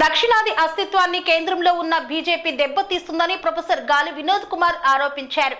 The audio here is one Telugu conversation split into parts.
దక్షిణాది అస్తిత్వాన్ని కేంద్రంలో ఉన్న బీజేపీ దెబ్బతీస్తుందని ప్రొఫెసర్ గాలి వినోద్ కుమార్ ఆరోపించారు.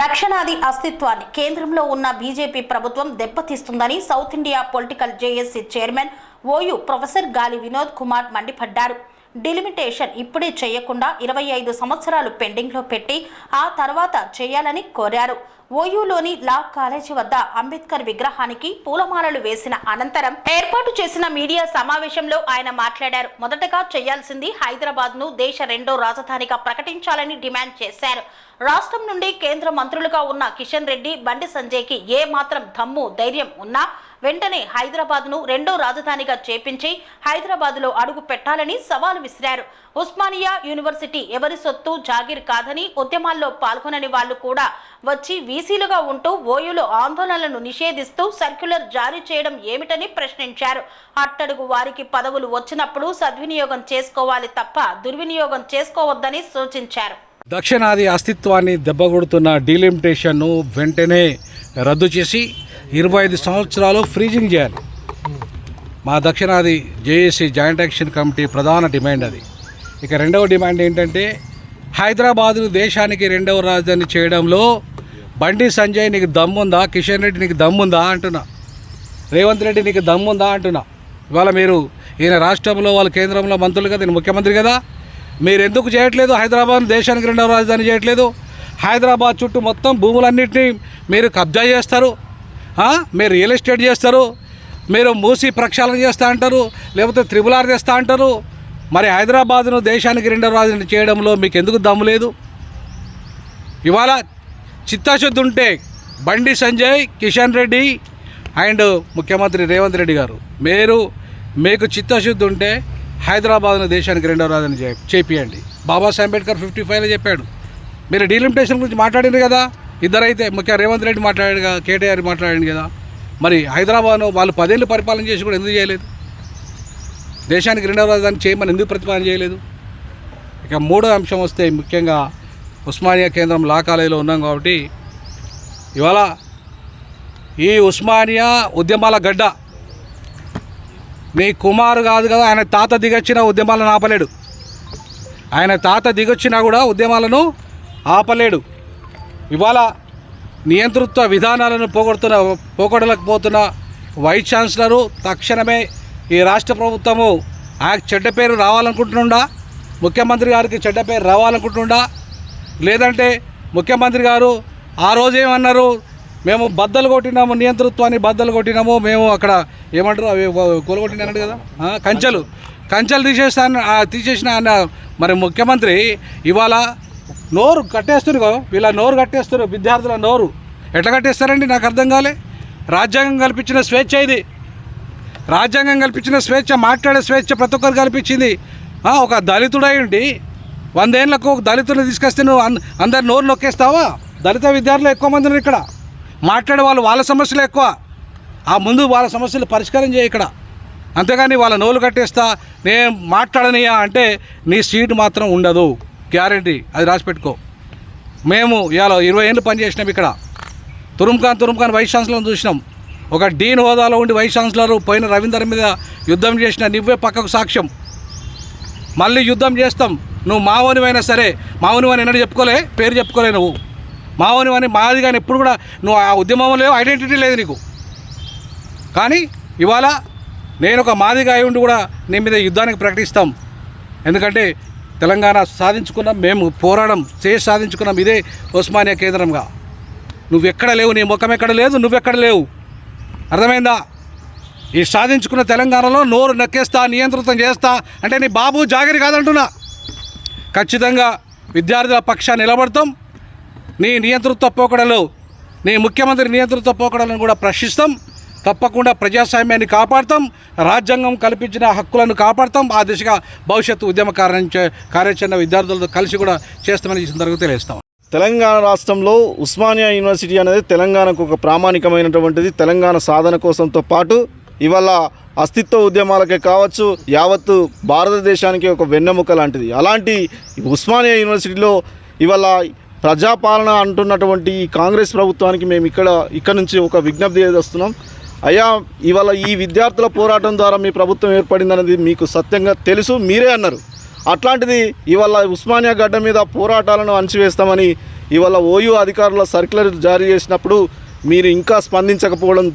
దక్షిణాది అస్తిత్వాన్ని కేంద్రంలో ఉన్న బీజేపీ ప్రభుత్వం దెబ్బతీస్తుందని South India political JAC chairman OU professor Gali Vinod Kumar మండిపడ్డారు. డిలిమిటేషన్ ఇప్పుడే చేయకుండా ఇరవై ఐదు సంవత్సరాలు పెండింగ్లో పెట్టి ఆ తర్వాత చేయాలని కోరారు. ఓయూలోని లా కాలేజీ వద్ద అంబేద్కర్ విగ్రహానికి పూలమాలలు వేసిన అనంతరం ఏర్పాటు చేసిన మీడియా సమావేశంలో ఆయన మాట్లాడారు. మొదటగా చేయాల్సింది హైదరాబాద్ను దేశ రెండో రాజధానిగా ప్రకటించాలని డిమాండ్ చేశారు. రాష్ట్రం నుండి కేంద్ర మంత్రులుగా ఉన్న కిషన్ రెడ్డి బండి సంజయ్కి ఏ మాత్రం దమ్ము ధైర్యం ఉన్నా వెంటనే హైదరాబాద్ను రెండో రాజధానిగా చేపించి హైదరాబాద్లో అడుగు పెట్టాలని సవాలు విసిరారు. ఉస్మానియా యూనివర్సిటీ ఎవరి సొత్తు జాగీర్ కాదని ఉద్యమాల్లో పాల్గొనని వాళ్ళు కూడా వచ్చి వీసీలుగా ఉంటూ ఓయూలో ఆందోళనలను నిషేధిస్తూ సర్క్యులర్ జారీ చేయడం ఏమిటని ప్రశ్నించారు. అట్టడుగు వారికి పదవులు వచ్చినప్పుడు సద్వినియోగం చేసుకోవాలి తప్ప దుర్వినియోగం చేసుకోవద్దని సూచించారు. దక్షిణాది అస్తిత్వాన్ని దెబ్బకొడుతున్న డీలిమిటేషన్ను వెంటనే రద్దు చేసి ఇరవై ఐదు సంవత్సరాలు ఫ్రీజింగ్ చేయాలి. మా దక్షిణాది జేఏసీ జాయింట్ యాక్షన్ కమిటీ ప్రధాన డిమాండ్ అది. ఇక రెండవ డిమాండ్ ఏంటంటే హైదరాబాద్ను దేశానికి రెండవ రాజధాని చేయడంలో బండి సంజయ్ నీకు దమ్ముందా కిషన్ రెడ్డి నీకు దమ్ముందా అంటున్నా. రేవంత్ రెడ్డి నీకు దమ్ముందా అంటున్నా. ఇవాళ మీరు ఈయన రాష్ట్రంలో వాళ్ళ కేంద్రంలో మంత్రులు కదా ఈయన ముఖ్యమంత్రి కదా. మీరు ఎందుకు చేయట్లేదు? హైదరాబాద్ దేశానికి రెండవ రాజధాని చేయట్లేదు. హైదరాబాద్ చుట్టూ మొత్తం భూములన్నింటినీ మీరు కబ్జా చేస్తారు. మీరు రియల్ ఎస్టేట్ చేస్తారు. మీరు మూసి ప్రక్షాళన చేస్తా అంటారు. లేకపోతే త్రిబులార్ చేస్తా అంటారు. మరి హైదరాబాద్ను దేశానికి రెండవ రాజధాని చేయడంలో మీకు ఎందుకు దమ్ము లేదు? ఇవాళ చిత్తశుద్ధి ఉంటే బండి సంజయ్ కిషన్ రెడ్డి అండ్ ముఖ్యమంత్రి రేవంత్ రెడ్డి గారు. మీరు మీకు చిత్తశుద్ధి ఉంటే హైదరాబాద్ను దేశానికి రెండవ రాజధాని చేయండి చేపియండి. బాబాసాహెబ్ అంబేద్కర్ ఫిఫ్టీ ఫైవ్లో చెప్పాడు. మీరు డీలిమిటేషన్ గురించి మాట్లాడింది కదా? ఇద్దరైతే ముఖ్య రేవంత్ రెడ్డి మాట్లాడాడు కదా కేటీఆర్ మాట్లాడింది కదా. మరి హైదరాబాద్ను వాళ్ళు పదేళ్ళు పరిపాలన చేసి కూడా ఎందుకు చేయలేదు? దేశానికి రెండవ రాజధాని చేయమని ఎందుకు ప్రతిపాదన చేయలేదు? ఇక మూడో అంశం వస్తే ముఖ్యంగా ఉస్మానియా కేంద్రం లా కాలేజీలో ఉన్నాం కాబట్టి ఇవాళ ఈ ఉస్మానియా ఉద్యమాల గడ్డ. మీ కుమారు కాదు కదా ఆయన తాత దిగొచ్చిన ఉద్యమాలను ఆపలేడు. ఆయన తాత దిగొచ్చినా కూడా ఉద్యమాలను ఆపలేడు. ఇవాళ నియంతృత్వ విధానాలను పోగొడుతున్న పోగొడలేకపోతున్న వైస్ ఛాన్సలరు తక్షణమే ఈ రాష్ట్ర ప్రభుత్వము ఆయన చెడ్డ పేరు రావాలనుకుంటుండా? ముఖ్యమంత్రి గారికి చెడ్డ పేరు రావాలనుకుంటుండా? లేదంటే ముఖ్యమంత్రి గారు ఆ రోజు ఏమన్నారు మేము బద్దలు కొట్టినాము నియంతృత్వాన్ని బద్దలు కొట్టినాము మేము అక్కడ ఏమంటారు అవి కూలగొట్టినారంట కదా? కంచెలు. కంచెలు తీసేస్తాను తీసేసిన మరి ముఖ్యమంత్రి ఇవాళ నోరు కట్టేస్తున్నారు వీళ్ళ నోరు కట్టేస్తారు విద్యార్థుల నోరు. ఎట్లా కట్టేస్తారండి? నాకు అర్థం కాలే. రాజ్యాంగం కల్పించిన స్వేచ్ఛ ఇది. రాజ్యాంగం కల్పించిన స్వేచ్ఛ మాట్లాడే స్వేచ్ఛ ప్రతి ఒక్కరు కల్పించింది. ఒక దళితుడై ఉండి వందేళ్ళకు ఒక దళితుడిని తీసుకొస్తే నువ్వు అంద అందరి నోరు నొక్కేస్తావా? దళిత విద్యార్థులు ఎక్కువ మంది ఇక్కడ. మాట్లాడే వాళ్ళు వాళ్ళ సమస్యలు ఎక్కువ. ఆ ముందు వాళ్ళ సమస్యలు పరిష్కారం చేయ ఇక్కడ. అంతేగాని వాళ్ళ నోలు కట్టేస్తా నేను మాట్లాడనియా అంటే నీ సీటు మాత్రం ఉండదు. గ్యారంటీ అది రాసి పెట్టుకో మేము ఇవాళ ఇరవై ఏళ్ళు పనిచేసినాం ఇక్కడ. తురుమ్ఖాన్ తురుమ్ఖాన్ వైస్ ఛాన్సలర్ని చూసినాం. ఒక డీన్ హోదాలో ఉండి వైస్ ఛాన్సలర్ పోయిన రవీందర్ మీద యుద్ధం చేసిన నువ్వే పక్కకు సాక్ష్యం. మళ్ళీ యుద్ధం చేస్తాం. నువ్వు మావోనివైనా సరే మావోనివని ఎన్నడూ చెప్పుకోలే పేరు చెప్పుకోలే నువ్వు. మావోనివని మాది కానీ ఎప్పుడు కూడా నువ్వు ఆ ఉద్యమంలో ఐడెంటిటీ లేదు నీకు. కానీ ఇవాళ నేను ఒక మాదిగా అయి ఉండి కూడా నీ మీద యుద్ధానికి ప్రకటిస్తాం. ఎందుకంటే తెలంగాణ సాధించుకున్నాం మేము పోరాడం చేసి సాధించుకున్నాం ఇదే ఉస్మానియా కేంద్రంగా. నువ్వెక్కడ లేవు నీ ముఖం ఎక్కడ లేదు నువ్వెక్కడ లేవు. అర్థమైందా? ఈ సాధించుకున్న తెలంగాణలో నోరు నక్కేస్తా నియంత్రితం చేస్తా అంటే నీ బాబు జాగిరి కాదంటున్నా. ఖచ్చితంగా విద్యార్థుల పక్షాన్ని నిలబడతాం. నీ నియంతృత్వ పోకడలు నీ ముఖ్యమంత్రి నియంతృత్వ పోకడలను కూడా ప్రశ్నిస్తాం. తప్పకుండా ప్రజాస్వామ్యాన్ని కాపాడతాం రాజ్యాంగం కల్పించిన హక్కులను కాపాడతాం ఆ దిశగా భవిష్యత్తు ఉద్యమ కార్యాచరణ విద్యార్థులతో కలిసి కూడా చేస్తామని ఈ సందర్భంగా తెలియజేస్తాం. తెలంగాణ రాష్ట్రంలో ఉస్మానియా యూనివర్సిటీ అనేది తెలంగాణకు ఒక ప్రామాణికమైనటువంటిది. తెలంగాణ సాధన కోసంతో పాటు ఇవాళ అస్తిత్వ ఉద్యమాలకే కావచ్చు యావత్తు భారతదేశానికి ఒక వెన్నెముక లాంటిది. అలాంటి ఉస్మానియా యూనివర్సిటీలో ఇవాళ ప్రజాపాలన అంటున్నటువంటి కాంగ్రెస్ ప్రభుత్వానికి మేము ఇక్కడ ఇక్కడ నుంచి ఒక విజ్ఞప్తి చేస్తున్నాం. అయ్యా ఇవాళ ఈ విద్యార్థుల పోరాటం ద్వారా మీ ప్రభుత్వం ఏర్పడిందనేది మీకు సత్యంగా తెలుసు మీరే అన్నారు. అట్లాంటిది ఇవాళ ఉస్మానియా గడ్డ మీద పోరాటాలను అణచివేస్తామని ఇవాళ ఓయూ అధికారుల సర్క్యులర్ జారీ చేసినప్పుడు మీరు ఇంకా స్పందించకపోవడం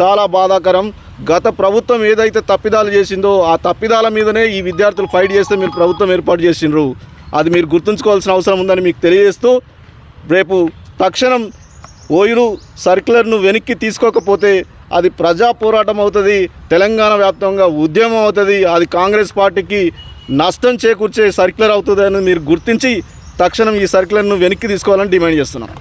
చాలా బాధాకరం. గత ప్రభుత్వం ఏదైతే తప్పిదాలు చేసిందో ఆ తప్పిదాల మీదనే ఈ విద్యార్థులు ఫైట్ చేస్తే మీరు ప్రభుత్వం ఏర్పాటు చేసిండ్రు. అది మీరు గుర్తుంచుకోవాల్సిన అవసరం ఉందని మీకు తెలియజేస్తూ రేపు తక్షణం ఓయిరు సర్క్యులర్ను వెనక్కి తీసుకోకపోతే అది ప్రజా పోరాటం అవుతుంది తెలంగాణ వ్యాప్తంగా ఉద్యమం అవుతుంది అది కాంగ్రెస్ పార్టీకి నష్టం చేకూర్చే సర్క్యులర్ అవుతుంది అని మీరు గుర్తించి తక్షణం ఈ సర్క్యులర్ను వెనక్కి తీసుకోవాలని డిమాండ్ చేస్తున్నాం.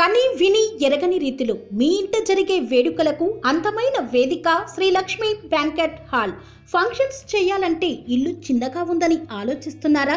కని విని ఎరగని రీతిలో మీ ఇంట జరిగే వేడుకలకు అందమైన వేదిక Shri Lakshmi banquet hall. Functions చేయాలంటే ఇల్లు చిన్నగా ఉందని ఆలోచిస్తున్నారా?